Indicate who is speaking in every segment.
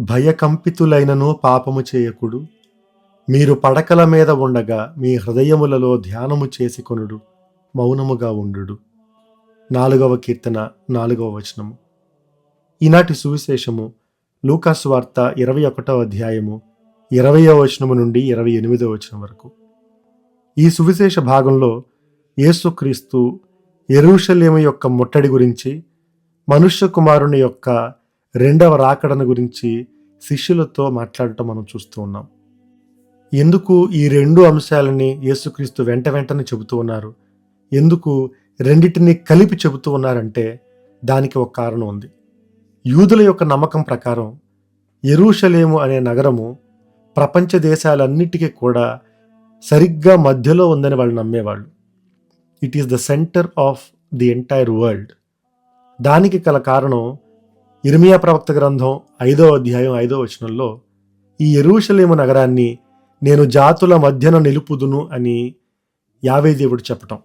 Speaker 1: భయకంపితులైనను పాపము చేయకుడు. మీరు పడకల మీద ఉండగా మీ హృదయములలో ధ్యానము చేసుకొనుడు మౌనముగా ఉండుడు. నాలుగవ కీర్తన నాలుగవ వచనము. ఈనాటి సువిశేషము లూకాసు వార్త ఇరవై ఒకటవ అధ్యాయము ఇరవయో వచనము నుండి ఇరవై ఎనిమిదవ వచనం వరకు. ఈ సువిశేష భాగంలో యేసుక్రీస్తు ఎరుషలేము యొక్క ముట్టడి గురించి మనుష్య కుమారుని యొక్క రెండవ రాకడను గురించి శిష్యులతో మాట్లాడటం మనం చూస్తూ ఉన్నాం. ఎందుకు ఈ రెండు అంశాలని యేసుక్రీస్తు వెంట వెంటనే చెబుతూ ఉన్నారు? ఎందుకు రెండిటిని కలిపి చెబుతూ ఉన్నారంటే దానికి ఒక కారణం ఉంది. యూదుల యొక్క నమ్మకం ప్రకారం ఎరూషలేము అనే నగరము ప్రపంచ దేశాలన్నిటికీ కూడా సరిగ్గా మధ్యలో ఉందని వాళ్ళు నమ్మేవాళ్ళు. It is the centre of the entire world దానికి గల కారణం ఇర్మియా ప్రవక్త గ్రంథం ఐదో అధ్యాయం ఐదో వచనంలో ఈ ఎరుషలేము నగరాన్ని నేను జాతుల మధ్యన నిలుపుదును అని యావే దేవుడు చెప్పటం.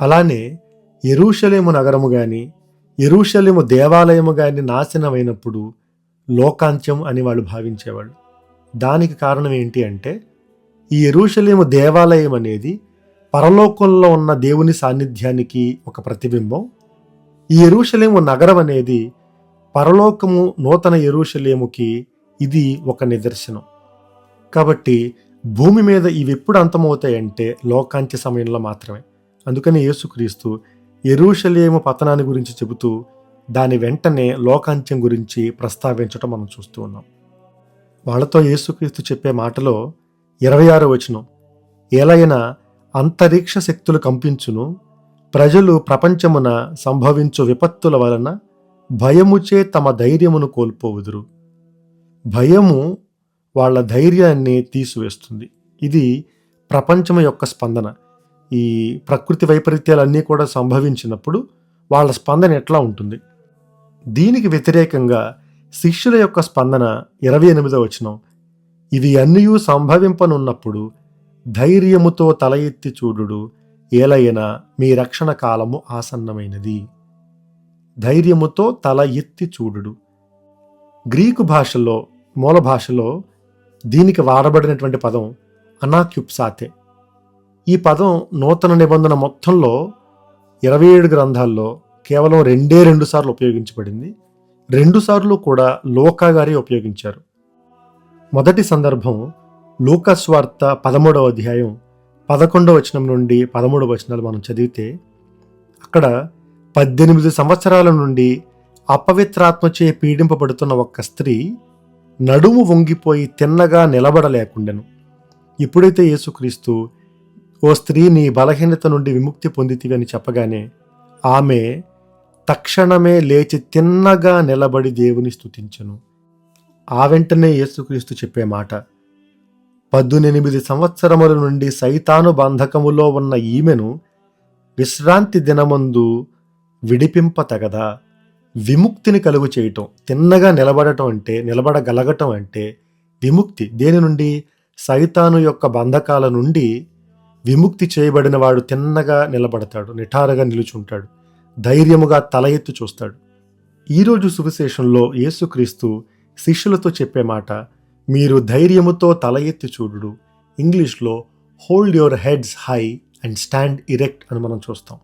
Speaker 1: అలానే ఎరుషలేము నగరము గాని ఎరుషలేము దేవాలయము గాని నాశనమైనప్పుడు లోకాంత్యం అని వాళ్ళు భావించేవాళ్ళు. దానికి కారణం ఏంటి అంటే ఈ ఎరుషలేము దేవాలయం అనేది పరలోకంలో ఉన్న దేవుని సాన్నిధ్యానికి ఒక ప్రతిబింబం. ఈ ఎరుషలేము నగరం అనేది పరలోకము నూతన ఎరుషలేముకి ఇది ఒక నిదర్శనం. కాబట్టి భూమి మీద ఇవి ఎప్పుడు అంతమవుతాయంటే లోకాంత్య సమయంలో మాత్రమే. అందుకని యేసుక్రీస్తు ఎరుషలేము పతనాన్ని గురించి చెబుతూ దాని వెంటనే లోకాంత్యం గురించి ప్రస్తావించటం మనం చూస్తూ ఉన్నాం. వాళ్ళతో యేసుక్రీస్తు చెప్పే మాటలో ఇరవై ఆరో వచనం ఏలైనా అంతరిక్ష శక్తులు కంపించును ప్రజలు ప్రపంచమున సంభవించు విపత్తుల వలన భయముచే తమ ధైర్యమును కోల్పోవుదురు. భయము వాళ్ళ ధైర్యాన్ని తీసివేస్తుంది. ఇది ప్రపంచం యొక్క స్పందన. ఈ ప్రకృతి వైపరీత్యాలన్నీ కూడా సంభవించినప్పుడు వాళ్ళ స్పందన ఎట్లా ఉంటుంది? దీనికి వ్యతిరేకంగా శిష్యుల యొక్క స్పందన ఇరవై ఎనిమిదో వచనం. ఇవి అన్నీ సంభవింపనున్నప్పుడు ధైర్యముతో తల ఎత్తి చూడుడు. ఏలైనా మీ రక్షణ కాలము ఆసన్నమైనది. ధైర్యముతో తల ఎత్తి చూడుడు. గ్రీకు భాషలో మూల భాషలో దీనికి వాడబడినటువంటి పదం అనాక్యుప్సాతే. ఈ పదం నూతన నిబంధన మొత్తంలో ఇరవై ఏడు గ్రంథాల్లో కేవలం రెండే రెండు సార్లు ఉపయోగించబడింది. రెండు సార్లు కూడా లోకాగారి ఉపయోగించారు. మొదటి సందర్భం లోకస్వార్త పదమూడవ అధ్యాయం పదకొండవ వచనం నుండి పదమూడవ వచనాలు మనం చదివితే అక్కడ పద్దెనిమిది సంవత్సరాల నుండి అపవిత్రాత్మచే పీడింపబడుతున్న ఒక స్త్రీ నడుము వంగిపోయి తిన్నగా నిలబడలేకుండెను. ఎప్పుడైతే యేసుక్రీస్తు ఓ స్త్రీ నీ బలహీనత నుండి విముక్తి పొందితివి అని చెప్పగానే ఆమె తక్షణమే లేచి తిన్నగా నిలబడి దేవుని స్తుతించెను. ఆ వెంటనే యేసుక్రీస్తు చెప్పే మాట పద్దెనిమిది సంవత్సరముల నుండి సైతాను బంధకములో ఉన్న ఈమెను విశ్రాంతి దినమందు విడిపింపతగదా. విముక్తిని కలుగు చేయటం తిన్నగా నిలబడటం అంటే నిలబడగలగటం అంటే విముక్తి. దేని నుండి? సైతాను యొక్క బంధకాల నుండి విముక్తి చేయబడిన వాడు తిన్నగా నిలబడతాడు నిఠారగా నిలుచుంటాడు ధైర్యముగా తల ఎత్తి చూస్తాడు. ఈరోజు సువిశేషంలో యేసుక్రీస్తు శిష్యులతో చెప్పే మాట మీరు ధైర్యముతో తల ఎత్తి చూడుడు. ఇంగ్లీష్లో hold your heads high and stand erect అని మనం చూస్తాం.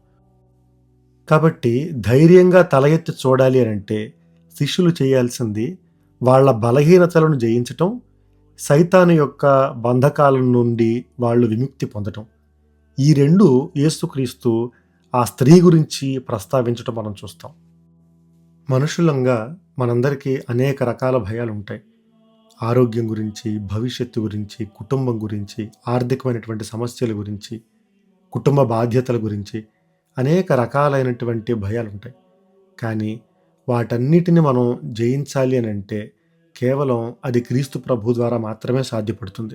Speaker 1: కాబట్టి ధైర్యంగా తల ఎత్తి చూడాలి అని అంటే శిష్యులు చేయాల్సింది వాళ్ళ బలహీనతలను జయించటం సైతాను యొక్క బంధకాల నుండి వాళ్ళు విముక్తి పొందటం. ఈ రెండు యేసుక్రీస్తు ఆ స్త్రీ గురించి ప్రస్తావించటం మనం చూస్తాం. మనుషులంగా మనందరికీ అనేక రకాల భయాలు ఉంటాయి. ఆరోగ్యం గురించి భవిష్యత్తు గురించి కుటుంబం గురించి ఆర్థికమైనటువంటి సమస్యల గురించి కుటుంబ బాధ్యతల గురించి అనేక రకాలైనటువంటి భయాలు ఉంటాయి కానీ వాటన్నిటిని మనం జయించాలి అని అంటే కేవలం అది క్రీస్తు ప్రభు ద్వారా మాత్రమే సాధ్యపడుతుంది.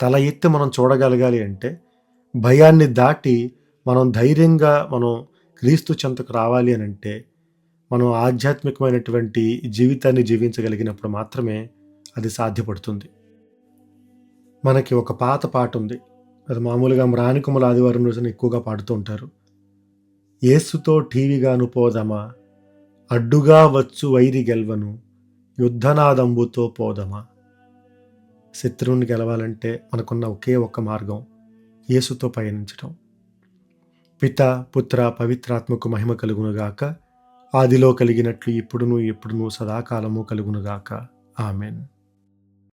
Speaker 1: తల ఎత్తి మనం చూడగలగాలి అంటే భయాన్ని దాటి మనం ధైర్యంగా మనం క్రీస్తు చెంతకు రావాలి అని అంటే మనం ఆధ్యాత్మికమైనటువంటి జీవితాన్ని జీవించగలిగినప్పుడు మాత్రమే అది సాధ్యపడుతుంది. మనకి ఒక పాత పాట ఉంది. అది మామూలుగా మ్రానికుమల ఆదివారం రోజున ఎక్కువగా పాడుతూ ఉంటారు. ఏసుతో ఠీవిగాను పోదమా? అడ్డుగా వచ్చు వైరి గెల్వను యుద్ధనాదంబుతో పోదమా? శత్రువుని గెలవాలంటే మనకున్న ఒకే ఒక్క మార్గం యేసుతో పయనించటం. పిత పుత్ర పవిత్రాత్మకు మహిమ కలుగునుగాక ఆదిలో కలిగినట్లు ఇప్పుడును ఎప్పుడును సదాకాలము కలుగునుగాక ఆమెన్.